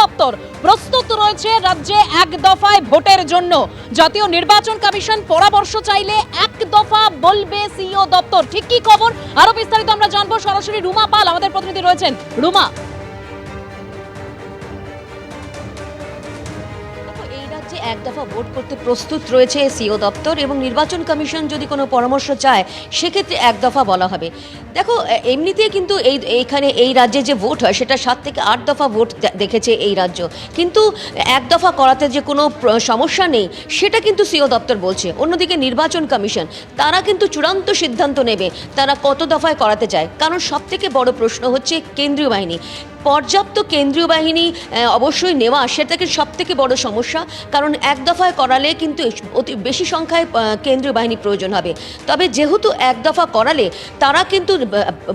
দপ্তর প্রস্তুত রয়েছে রাজ্যে এক দফায় ভোটের জন্য। জাতীয় নির্বাচন কমিশন পরামর্শ চাইলে এক দফা বলবে সিও দপ্তর। ঠিক কি খবর? আরও বিস্তারিত আমরা জানব সরাসরি রুমা পাল, আমাদের প্রতিনিধি রয়েছেন। রুমা এক দফা ভোট করতে প্রস্তুত রয়েছে সিও দপ্তর এবং নির্বাচন কমিশন যদি কোনো পরামর্শ চায়, সেক্ষেত্রে এক দফা বলা হবে। দেখো, এ- এমনিতেই কিন্তু এই, এইখানে এই রাজ্যে যে ভোট হয়, সেটা সাত থেকে আট দফা ভোট দেখেছে এই রাজ্য। কিন্তু এক দফা করাতে যে কোনো সমস্যা নেই, সেটা কিন্তু সিও দপ্তর বলছে। অন্যদিকে নির্বাচন কমিশন, তারা কিন্তু চূড়ান্ত সিদ্ধান্ত নেবে তারা কত দফায় করাতে চায়। কারণ সব থেকে বড় প্রশ্ন হচ্ছে কেন্দ্রীয় বাহিনী। পর্যাপ্ত কেন্দ্রীয় বাহিনী অবশ্যই নেওয়া সেটাকে সব থেকে বড় সমস্যা। কারণ এক দফায় করালে কিন্তু অতি বেশি সংখ্যায় কেন্দ্রীয় বাহিনী প্রয়োজন হবে। তবে যেহেতু এক দফা করালে, তারা কিন্তু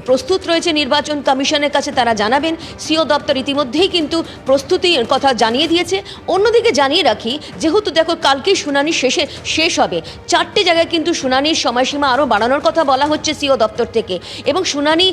প্রস্তুত রয়েছে নির্বাচন কমিশনের কাছে, তারা জানাবেন। সিও দপ্তর ইতিমধ্যেই কিন্তু প্রস্তুতির কথা জানিয়ে দিয়েছে। অন্যদিকে জানিয়ে রাখি, যেহেতু দেখো কালকেই শুনানি শেষে, শেষ হবে। চারটে জায়গায় কিন্তু শুনানির সময়সীমা আরও বাড়ানোর কথা বলা হচ্ছে সিও দপ্তর থেকে। এবং শুনানি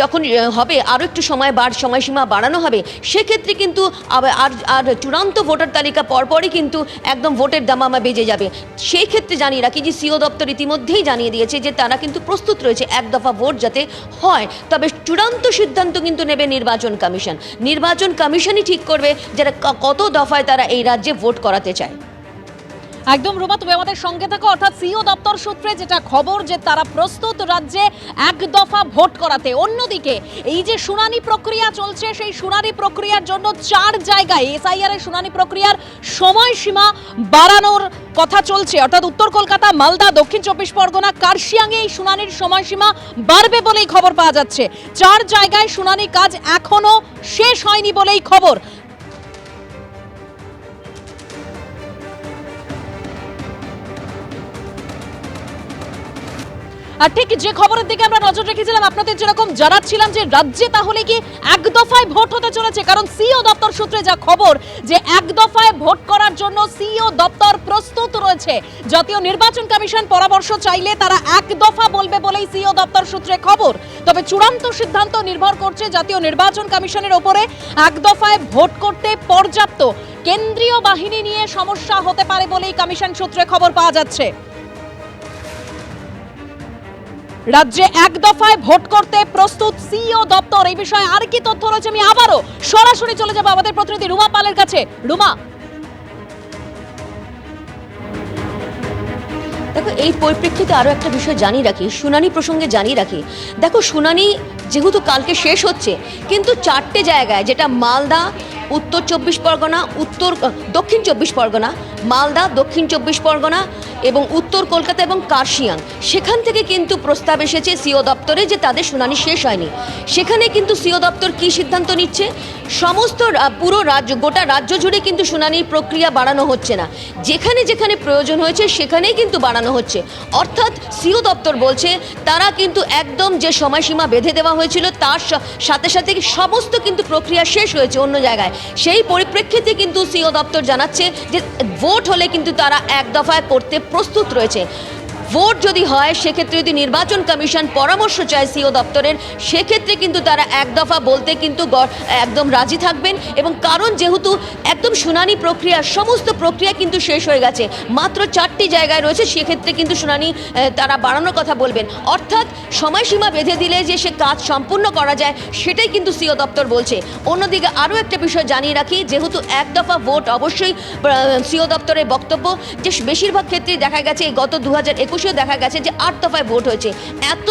যখন হবে আরও একটু সময় বার সময়সীমা বাড়ানো হবে, সেক্ষেত্রে কিন্তু আর আর চূড়ান্ত ভোটার তালিকা পরপরই কিন্তু একদম ভোটের দামামা বেজে যাবে। সেই ক্ষেত্রে জানিয়ে রাখি যে সিও দপ্তর ইতিমধ্যেই জানিয়ে দিয়েছে যে তারা কিন্তু প্রস্তুত রয়েছে এক দফা ভোট যাতে হয়। তবে চূড়ান্ত সিদ্ধান্ত কিন্তু নেবে নির্বাচন কমিশন। নির্বাচন কমিশনই ঠিক করবে যারা কত দফায় তারা এই রাজ্যে ভোট করাতে চায়। একদম রুমা, তুমি আমাদের সঙ্গে থাকো। অর্থাৎ সিও দপ্তর সূত্রে যেটা খবর যে তারা প্রস্তুত রাজ্যে এক দফা ভোট করাতে। অন্যদিকে, এই যে শুনানি প্রক্রিয়া চলছে, সেই শুনানি প্রক্রিয়ার জন্য চার জায়গায়, এসআইআর এর শুনানি প্রক্রিয়ার সময়সীমা বাড়ানোর কথা চলছে। অর্থাৎ উত্তর কলকাতা, মালদা, দক্ষিণ চব্বিশ পরগনা, কার্শিয়াংয়ে এই শুনানির সময়সীমা বাড়বে বলেই খবর পাওয়া যাচ্ছে। চার জায়গায় শুনানি কাজ এখনও শেষ হয়নি বলেই খবর। আর ঠিক যে খবরের দিকে আমরা নজর রেখেছিলাম, আপনাদের যেরকম জানাচ্ছিলাম যে রাজ্যে তাহলে কি এক দফায় ভোট হতে চলেছে? কারণ সিও দপ্তর সূত্রে যা খবর যে এক দফায় ভোট করার জন্য সিও দপ্তর প্রস্তুত রয়েছে। জাতীয় নির্বাচন কমিশন পরামর্শ চাইলে তারা এক দফা বলবে বলেই সিও দপ্তর সূত্রে খবর। তবে চূড়ান্ত সিদ্ধান্ত নির্ভর করছে জাতীয় নির্বাচন কমিশনের ওপরে এক দফায় ভোট করতে পর্যাপ্ত কেন্দ্রীয় বাহিনী নিয়ে সমস্যা হতে পারে বলেই কমিশন সূত্রে খবর পাওয়া যাচ্ছে। রাজ্যে এক দফায় ভোট করতে প্রস্তুত সিইও দপ্তর। এই বিষয়ে আর কি তথ্য রয়েছে আমি আবারও সরাসরি চলে যাব আমাদের প্রতিনিধি রুমা পালের কাছে। রুমা। দেখো, এই পরিপ্রেক্ষিতে আরও একটা বিষয় জানিয়ে রাখি, শুনানি প্রসঙ্গে জানিয়ে রাখি। দেখো, শুনানি যেহেতু কালকে শেষ হচ্ছে, কিন্তু চারটে জায়গায়, যেটা মালদা উত্তর চব্বিশ পরগনা, উত্তর দক্ষিণ চব্বিশ পরগনা, মালদা, দক্ষিণ চব্বিশ পরগনা এবং উত্তর কলকাতা এবং কার্শিয়াং। সেখান থেকে কিন্তু প্রস্তাব এসেছে সিও দপ্তরে যে তাদের শুনানি শেষ হয়নি। সেখানে কিন্তু সিও দপ্তর কী সিদ্ধান্ত নিচ্ছে? সমস্ত পুরো রাজ্য, গোটা রাজ্য জুড়ে কিন্তু শুনানির প্রক্রিয়া বাড়ানো হচ্ছে না। যেখানে যেখানে প্রয়োজন হয়েছে, সেখানেই কিন্তু বাড়ানো হচ্ছে। অর্থাৎ সিও দপ্তর বলছে, তারা কিন্তু একদম যে সময়সীমা বেঁধে দেওয়া হয়েছিল, তার সাথে সাথে সমস্ত কিন্তু প্রক্রিয়া শেষ হয়েছে অন্য জায়গায়। সেই পরিপ্রেক্ষিতে কিন্তু সিও দপ্তর জানাচ্ছে যে ভোট হলে কিন্তু তারা এক দফায় করতে প্রস্তুত রয়েছে। ভোট যদি হয়, সেক্ষেত্রে যদি নির্বাচন কমিশন পরামর্শ চায় সিও দপ্তরের, সেক্ষেত্রে কিন্তু তারা এক দফা বলতে কিন্তু একদম রাজি থাকবেন। এবং কারণ যেহেতু একদম শুনানি প্রক্রিয়া, সমস্ত প্রক্রিয়া কিন্তু শেষ হয়ে গেছে। মাত্র চারটি জায়গায় রয়েছে, সেক্ষেত্রে কিন্তু শুনানি তারা বাড়ানোর কথা বলবেন। অর্থাৎ সময়সীমা বেঁধে দিলে যে সে কাজ সম্পূর্ণ করা যায়, সেটাই কিন্তু সিও দপ্তর বলছে। অন্যদিকে আরও একটা বিষয় জানিয়ে রাখি, যেহেতু এক দফা ভোট অবশ্যই সিও দপ্তরের বক্তব্য, যে বেশিরভাগ ক্ষেত্রেই দেখা গেছে গত দু হাজার এক একুশেও দেখা গেছে যে আট দফায় ভোট হয়েছে। এত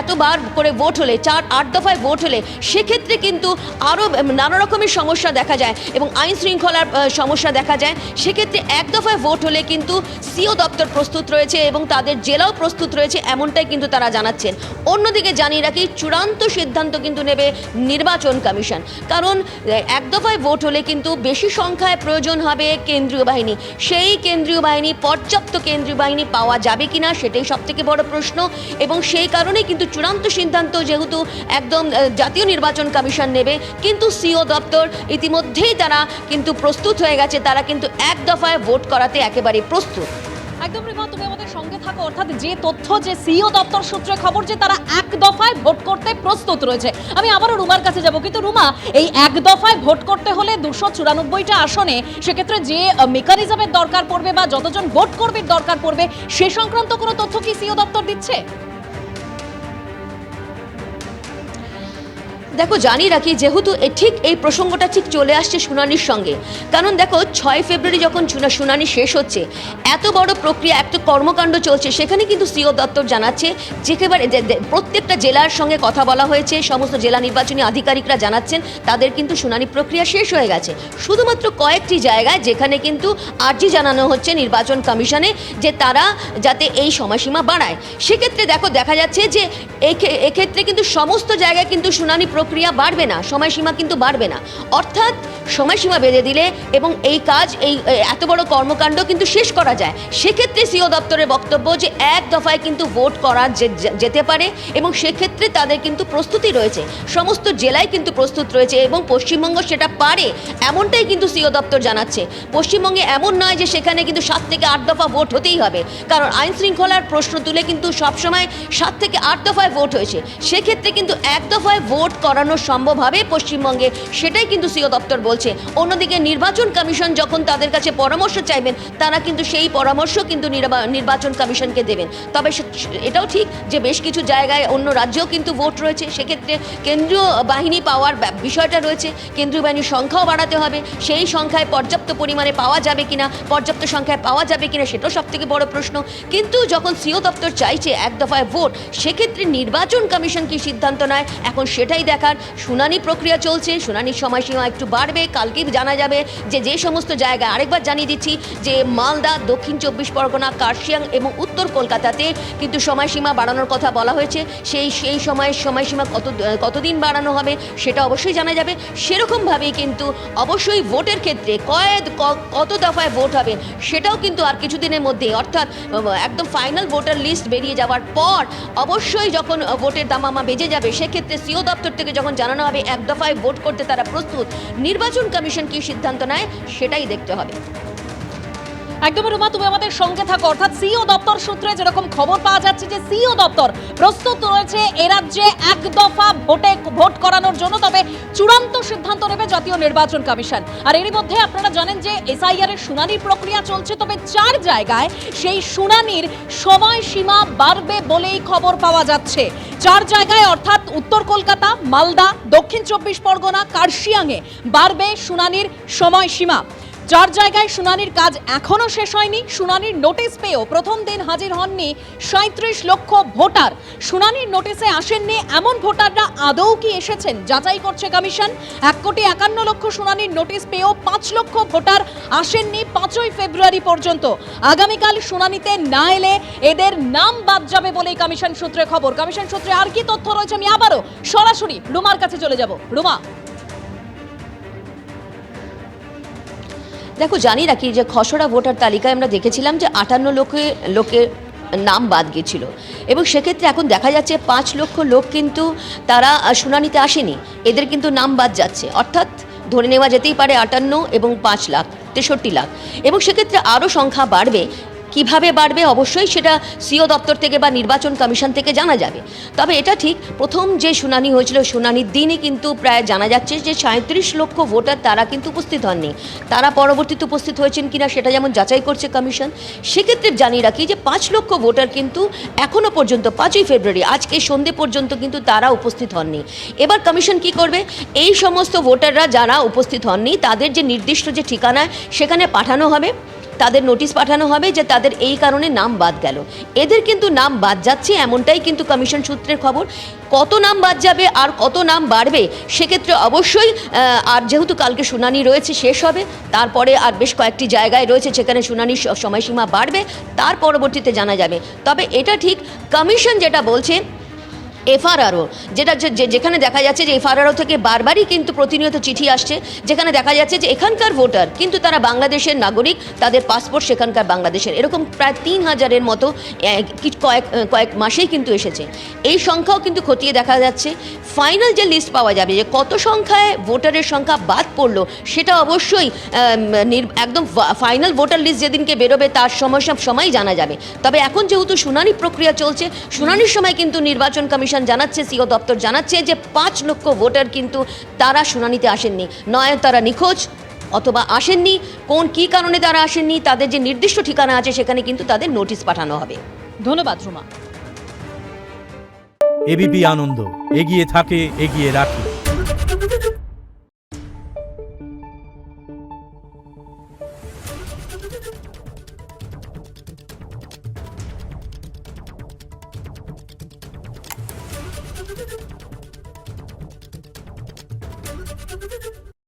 এতবার করে ভোট হলে, চার, আট দফায় ভোট হলে, সেক্ষেত্রে কিন্তু আরও নানা রকমের সমস্যা দেখা যায় এবং আইন শৃঙ্খলার সমস্যা দেখা যায়। সেক্ষেত্রে এক দফায় ভোট হলে কিন্তু সিও দপ্তর প্রস্তুত রয়েছে এবং তাদের জেলাও প্রস্তুত রয়েছে, এমনটাই কিন্তু তারা জানাচ্ছেন। অন্যদিকে জানিয়ে রাখি, চূড়ান্ত সিদ্ধান্ত কিন্তু নেবে নির্বাচন কমিশন। কারণ এক দফায় ভোট হলে কিন্তু বেশি সংখ্যায় প্রয়োজন হবে কেন্দ্রীয় বাহিনী। সেই কেন্দ্রীয় বাহিনী, পর্যাপ্ত কেন্দ্রীয় বাহিনী পাওয়া যাবে কিনা সেটাই সব থেকে বড় প্রশ্ন। এবং সেই কারণেই কিন্তু চূড়ান্ত সিদ্ধান্ত যেহেতু একদম জাতীয় নির্বাচন কমিশন নেবে, কিন্তু সিও দপ্তর ইতিমধ্যেই তারা কিন্তু প্রস্তুত হয়ে গেছে। তারা কিন্তু এক দফায় ভোট করাতে একেবারে প্রস্তুত। একদম রিমা, তুমি আমাদের সঙ্গে থাকো। অর্থাৎ যে তথ্য, যে সিও দপ্তর সূত্রে খবর যে তারা এক দফায় ভোট করতে প্রস্তুত রয়েছে। আমি আবারও রুমার কাছে যাব। কিন্তু রুমা, এই এক দফায় ভোট করতে হলে দুশো চুরানব্বইটা আসনে, সেক্ষেত্রে যে মেকানিজমের দরকার পড়বে বা যতজন ভোট কর্মীর দরকার পড়বে, সে সংক্রান্ত কোনো তথ্য কি সিও দপ্তর দিচ্ছে? দেখো জানি রাখি, যেহেতু ঠিক এই প্রসঙ্গটা ঠিক চলে আসছে শুনানির সঙ্গে। কারণ দেখো, ছয় ফেব্রুয়ারি যখন শুনা- শুনানি শেষ হচ্ছে, এত বড় প্রক্রিয়া, এত কর্মকাণ্ড চলছে, সেখানে কিন্তু সিও দপ্তর জানাচ্ছে, যেকেবারে প্রত্যেকটা জেলার সঙ্গে কথা বলা হয়েছে, সমস্ত জেলা নির্বাচনী আধিকারিকরা জানাচ্ছেন, তাদের কিন্তু শুনানি প্রক্রিয়া শেষ হয়ে গেছে। শুধুমাত্র কয়েকটি জায়গায়, যেখানে কিন্তু আর্জি জানানো হচ্ছে নির্বাচন কমিশনে, যে তারা যাতে এই সময়সীমা বাড়ায়। সেক্ষেত্রে দেখো, দেখা যাচ্ছে যে এক্ষেত্রে কিন্তু সমস্ত জায়গায় কিন্তু শুনানি প্রক্রিয়া বাড়বে না, সময়সীমা কিন্তু বাড়বে না। অর্থাৎ সময়সীমা বেঁধে দিলে এবং এই কাজ, এই এত বড় কর্মকাণ্ড কিন্তু শেষ করা যায়। সেক্ষেত্রে সিও দপ্তরের বক্তব্য যে এক দফায় কিন্তু ভোট করা যেতে পারে এবং সেক্ষেত্রে তাদের কিন্তু প্রস্তুতি রয়েছে। সমস্ত জেলায় কিন্তু প্রস্তুত রয়েছে এবং পশ্চিমবঙ্গ সেটা পারে এমনটাই কিন্তু সিও দপ্তর জানাচ্ছে। পশ্চিমবঙ্গে এমন নয় যে সেখানে কিন্তু সাত থেকে আট দফা ভোট হতেই হবে। কারণ আইন শৃঙ্খলার প্রশ্ন তুলে কিন্তু সবসময় সাত থেকে আট দফায় ভোট হয়েছে। সেক্ষেত্রে কিন্তু এক দফায় ভোট করানো সম্ভব হবে পশ্চিমবঙ্গে, সেটাই কিন্তু সিও দপ্তর বলছে। অন্যদিকে নির্বাচন কমিশন যখন তাদের কাছে পরামর্শ চাইবেন, তারা কিন্তু সেই পরামর্শ কিন্তু নির্বা- নির্বাচন কমিশনকে দেবেন। তবে এটাও ঠিক যে বেশ কিছু জায়গায় অন্য রাজ্যেও কিন্তু ভোট রয়েছে। সেক্ষেত্রে কেন্দ্রীয় বাহিনী পাওয়ার বিষয়টা রয়েছে। কেন্দ্রীয় বাহিনীর সংখ্যাও বাড়াতে হবে। সেই সংখ্যায় পর্যাপ্ত পরিমাণে পাওয়া যাবে কিনা, পর্যাপ্ত সংখ্যায় পাওয়া যাবে কিনা, সেটাও সব থেকে বড় প্রশ্ন। কিন্তু যখন সিও দপ্তর চাইছে এক দফায় ভোট, সেক্ষেত্রে নির্বাচন কমিশন কি সিদ্ধান্ত নেয়? এখন সেটাই দেখার শুনানি প্রক্রিয়া চলছে। শুনানির সময়সীমা একটু বাড়বে। কালকেই জানা যাবে যে যে সমস্ত জায়গায় আরেকবার জানিয়ে দিচ্ছি যে, মালদা, দক্ষিণ চব্বিশ পরগনা, কার্শিয়াং এবং উত্তর কলকাতাতে কিন্তু সময়সীমা বাড়ানোর কথা বলা হয়েছে। সেই সেই সময়ের সময়সীমা কত, কতদিন বাড়ানো হবে সেটা অবশ্যই জানা যাবে। সেরকমভাবেই কিন্তু অবশ্যই ভোটের ক্ষেত্রে কয়েদ কত দফায় ভোট হবে সেটাও কিন্তু আর কিছুদিনের মধ্যে, অর্থাৎ, একদম ফাইনাল ভোটার লিস্ট বেরিয়ে যাওয়ার পর অবশ্যই যখন ভোটের দামামা বেজে যাবে, সেক্ষেত্রে সিও দপ্তর থেকে যখন জানানো হবে, এক দফায় ভোট করতে তারা প্রস্তুত। নির্বাচন কমিশন কি সিদ্ধান্ত নেয়, সেটাই দেখতে হবে। একদম রুমা, তুমি আমাদের সঙ্গে থাকো। অর্থাৎ সিও দপ্তর সূত্রে যেরকম খবর পাওয়া যাচ্ছে যে সিও দপ্তর প্রস্তুত রয়েছে এ রাজ্যে এক দফা ভোটে ভোট করানোর জন্য, তবে চূড়ান্ত সিদ্ধান্ত নেবে জাতীয় নির্বাচন কমিশন। আর এরই মধ্যে আপনারা জানেন যে এসআইআর এর শুনানির প্রক্রিয়া চলছে, তবে চার জায়গায় সেই শুনানির সময়সীমা বাড়বে বলেই খবর পাওয়া যাচ্ছে। চার জায়গায় অর্থাৎ উত্তর কলকাতা, মালদা, দক্ষিণ চব্বিশ পরগনা, কার্শিয়াংয়ে বাড়বে শুনানির সময়সীমা। চার জায়গায় শুনানির কাজ এখনও শেষ হয়নি। শুনানির নোটিশ পেয়েও প্রথম দিন হাজির হননি সাঁত্রিশ লক্ষ ভোটার। শুনানির নোটিশে আসেননি এমন ভোটাররা আদৌ কি এসেছেন যাচাই করছে কমিশন। এক কোটি একান্ন লক্ষ শুনানির নোটিশ পেয়েও পাঁচ লক্ষ ভোটার আসেননি পাঁচই ফেব্রুয়ারি পর্যন্ত। আগামীকাল শুনানিতে না এলে এদের নাম বাদ যাবে বলেই কমিশন সূত্রে খবর। কমিশন সূত্রে আর কি তথ্য রয়েছে আমি আবারও সরাসরি রুমার কাছে চলে যাব। রুমা। দেখো, জানি রাখি যে খসড়া ভোটার তালিকায় আমরা দেখেছিলাম যে আটান্ন লোকে, লোকের নাম বাদ গিয়েছিল। এবং সেক্ষেত্রে এখন দেখা যাচ্ছে পাঁচ লক্ষ লোক কিন্তু তারা শুনানিতে আসেনি। এদের কিন্তু নাম বাদ যাচ্ছে। অর্থাৎ ধরে নেওয়া যেতেই পারে আটান্ন এবং পাঁচ লাখ, তেষট্টি লাখ। এবং সেক্ষেত্রে আরও সংখ্যা বাড়বে। কীভাবে বাড়বে? অবশ্যই সেটা সিও দপ্তর থেকে বা নির্বাচন কমিশন থেকে জানা যাবে। তবে এটা ঠিক, প্রথম যে শুনানি হয়েছিল, শুনানির দিনই কিন্তু প্রায় জানা যাচ্ছে যে সাঁত্রিশ লক্ষ ভোটার তারা কিন্তু উপস্থিত হননি। তারা পরবর্তীতে উপস্থিত হয়েছেন কিনা সেটা যেমন যাচাই করছে কমিশন, সেক্ষেত্রে জানিয়ে রাখি যে পাঁচ লক্ষ ভোটার কিন্তু এখনও পর্যন্ত, পাঁচই ফেব্রুয়ারি, আজকে সন্ধে পর্যন্ত কিন্তু তারা উপস্থিত হননি। এবার কমিশন কি করবে? এই সমস্ত ভোটাররা যারা উপস্থিত হননি, তাদের যে নির্দিষ্ট যে ঠিকানায় সেখানে পাঠানো হবে। তাদের নোটিশ পাঠানো হবে যে তাদের এই কারণে নাম বাদ গেল। এদের কিন্তু নাম বাদ যাচ্ছে, এমনটাই কিন্তু কমিশন সূত্রের খবর। কত নাম বাদ যাবে আর কত নাম বাড়বে, সেক্ষেত্রে অবশ্যই আর যেহেতু কালকে শুনানি রয়েছে, শেষ হবে। তারপরে আর বেশ কয়েকটি জায়গায় রয়েছে যেখানে শুনানির সময়সীমা বাড়বে, তার পরবর্তীতে জানা যাবে। তবে এটা ঠিক কমিশন যেটা বলছে এফআরআরও, যেটা যেখানে দেখা যাচ্ছে যে এফআরআরও থেকে বারবারই কিন্তু প্রতিনিয়ত চিঠি আসছে, যেখানে দেখা যাচ্ছে যে এখানকার ভোটার কিন্তু তারা বাংলাদেশের নাগরিক, তাদের পাসপোর্ট সেখানকার বাংলাদেশের। এরকম প্রায় তিন হাজারের মতো কয়েক কয়েক মাসেই কিন্তু এসেছে। এই সংখ্যাও কিন্তু খতিয়ে দেখা যাচ্ছে। ফাইনাল যে লিস্ট পাওয়া যাবে যে কত সংখ্যায় ভোটারের সংখ্যা বাদ পড়ল, সেটা অবশ্যই একদম ফাইনাল ভোটার লিস্ট যেদিনকে বেরোবে তার সময় সব সময় জানা যাবে। তবে এখন যেহেতু শুনানি প্রক্রিয়া চলছে, শুনানির সময় কিন্তু নির্বাচন কমিশন জানাচ্ছে, সিও দপ্তর জানাচ্ছে যে পাঁচ লক্ষ ভোটার কিন্তু তারা শুনানিতে আসেননি। নয়, তারা নিখোঁজ অথবা আসেননি। কোন কি কারণে তারা আসেননি, তাদের যে নির্দিষ্ট ঠিকানা আছে, সেখানে কিন্তু তাদের নোটিশ পাঠানো হবে। ধন্যবাদ, রুমা। এবিপি আনন্দ, এগিয়ে থাকে, এগিয়ে রাখে।